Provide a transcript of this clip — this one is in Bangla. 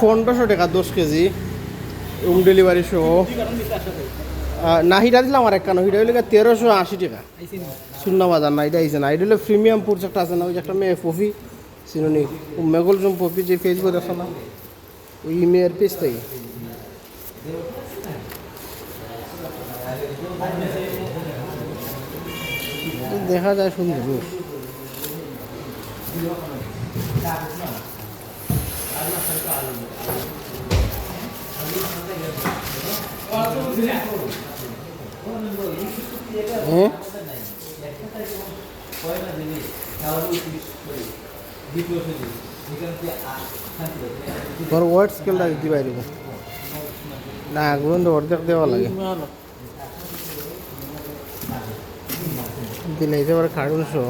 পনেরোশো টাকা, দশ কেজি। হোম ডেলিভারি সহ না, হিটা দিলাম আর একটা হিটা হইলে তেরোশো আশি টাকা। শূন্য বাজার না, এটা আইছে না। এটা হলো প্রিমিয়াম পুরস একটা আছে না, ওই একটা মেয়ে পপি, চিনুনি? মেগল জম পপি, যে ফেসবুক আছে না। ওই মেয়ের পেজ থেকে দেখা যায় সুন্দর হ্যাঁ তোর ওয়ার্ড স্কেলটা দিতে পারিব না। আগুন তো অর্ধেক দেওয়া লাগে। দিলে একেবারে খাড়ুন শো